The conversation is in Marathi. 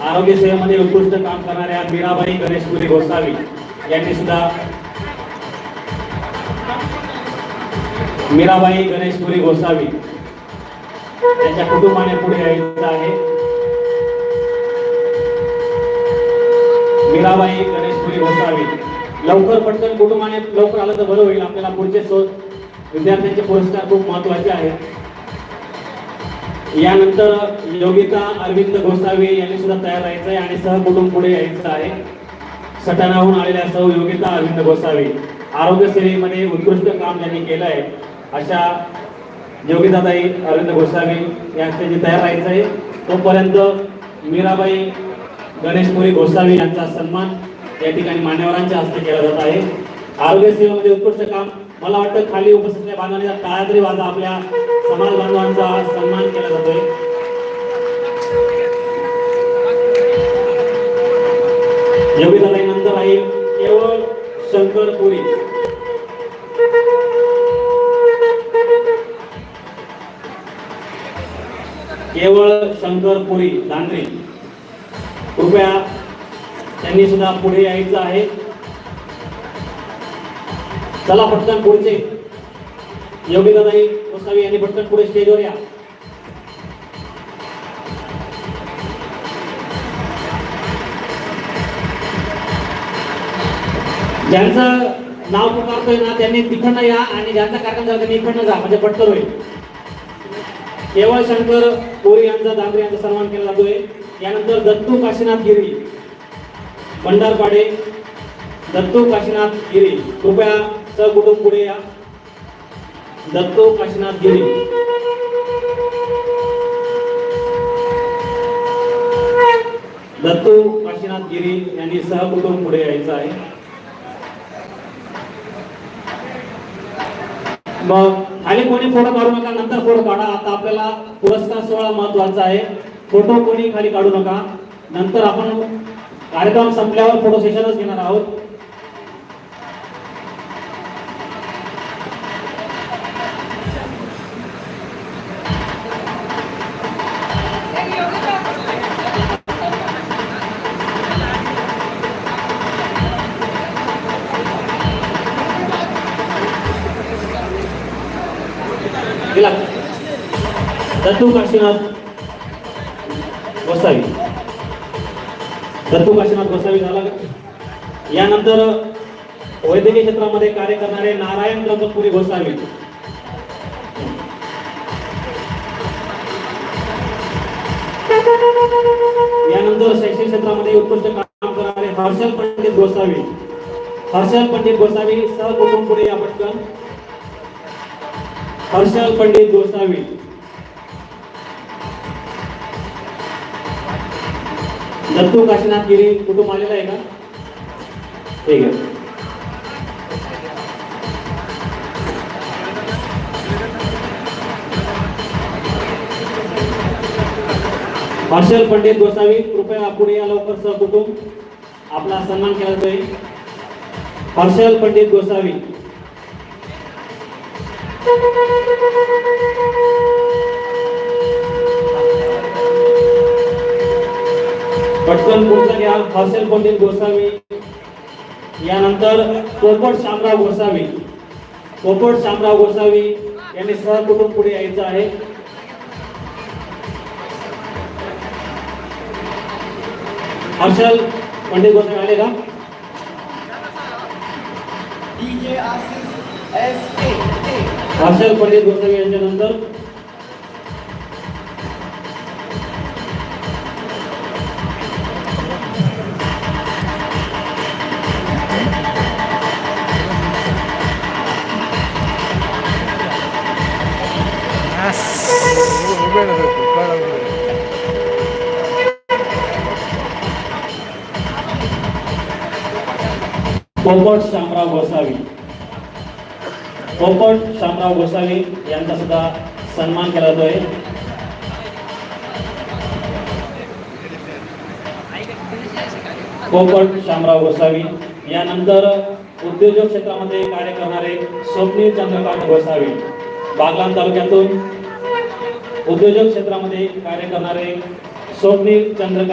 आरोग्य सेवेमध्ये उत्कृष्ट काम करणाऱ्या मीराबाई गणेशपुरी गोसावी यांनी सुद्धा मीराबाई गणेशपुरी गोसावी त्यांच्या कुटुंबाने पुढे यायचं आहे. मीराबाई गणेशपुरी गोसावी. लवकर पटकन कुटुंबाने लवकर आलं तर बरं होईल. आपल्याला पुढचे विद्यार्थ्यांचे पुरस्कार खूप महत्त्वाचे आहेत. यानंतर योगिता अरविंद गोसावी यांनी सुद्धा तयार राहायचं आहे आणि सहकुटुंब पुढे यायचं आहे. सटाणाहून आलेल्या सौ योगिता अरविंद गोसावी आरोग्य सेवेमध्ये उत्कृष्ट काम त्यांनी केलं आहे अशा योगिताताई अरविंद गोसावी यांच्यानी तयार राहायचं आहे तोपर्यंत मीराबाई गणेशपुरी गोसावी यांचा सन्मान या ठिकाणी मान्यवरांच्या हस्ते केला जात आहे. आरोग्य सेवेमध्ये उत्कृष्ट काम मला वाटतं खाली उपस्थित बांधवांचा टाळ्या तरी वाजा आपल्या समाज बांधवांचा सन्मान केला जातोय. योगिताई नंतर आहे केवळ शंकर पुरी. केवळ शंकर पुरी कृपया त्यांनी सुद्धा पुढे यायचं आहे. चला पटकन पुढचे. योगिताताई गोसावी यांनी पटकन पुढे स्टेजवर या. ज्यांचं नाव पुकारतोय ना त्यांनी तिकडनं या आणि ज्यांचा कार्यक्रम झाला त्यांनी इकडनं जा म्हणजे पटकन होईल. केवळ शंकर कोरी यांचा दांगरे यांचा सन्मान केला जातोय. यानंतर दत्तू काशीनाथ गिरी भंडारपाडे दत्तू काशीनाथ गिरी. कृपया सकुटुंब पुढे या. दत्तो काशीनाथ गिरी. दत्तू काशीनाथ गिरी यांनी सहकुटुंब पुढे यायचं आहे. मग खाली कोणी फोटो काढू नका नंतर फोटो काढा. आता आपल्याला पुरस्कार सोहळा महत्त्वाचा आहे. फोटो कोणी खाली काढू नका. नंतर आपण कार्यक्रम संपल्यावर फोटो सेशनच घेणार आहोत. गेला. दत्तू काशीनाथ गोसावी. दत्तू काशीनाथ गोसावी झाला का? यानंतर वैद्यकीय क्षेत्रामध्ये कार्य करणारे नारायण ब्रह्मपुरी गोसावी. यानंतर शैक्षणिक क्षेत्रामध्ये उत्कृष्ट काम करणारे हर्षल पंडित गोसावी. हर्षल पंडित गोसावी सहकुटुंब पुढे या पटकन. हर्षल पंडित गोसावी दत्तू काशीनाथ गिरी कुटुंब आलेला आहे का? ठीक आहे. हर्षल पंडित गोसावी कृपया पुढे या लवकर सहकुटुंब. आपला सन्मान केला जाईल. हर्षल पंडित गोसावी पटकन पुढचं घ्या हर्षल पंडित गोसावी. यानंतर पोपट शामराव गोसावी. पोपट शामराव गोसावी यांनी सहकुटुंब पुढे यायचं आहे? हर्षल पंडित गोसावी आले का. हर्षल पंडित गोसावी यांच्या नंतर उभे नसतो कळा उभे पोपट शामराव गोसावी पोपट शामराव गोसावी यांचा सुद्धा सन्मान केला जातोय. पोपट शामराव गोसावी. यानंतर उद्योजक क्षेत्रामध्ये कार्य करणारे स्वप्नील चंद्रकांत गोसावी. बागलाण तालुक्यातून उद्योजक क्षेत्रामध्ये कार्य करणारे स्वप्नील चंद्रकांत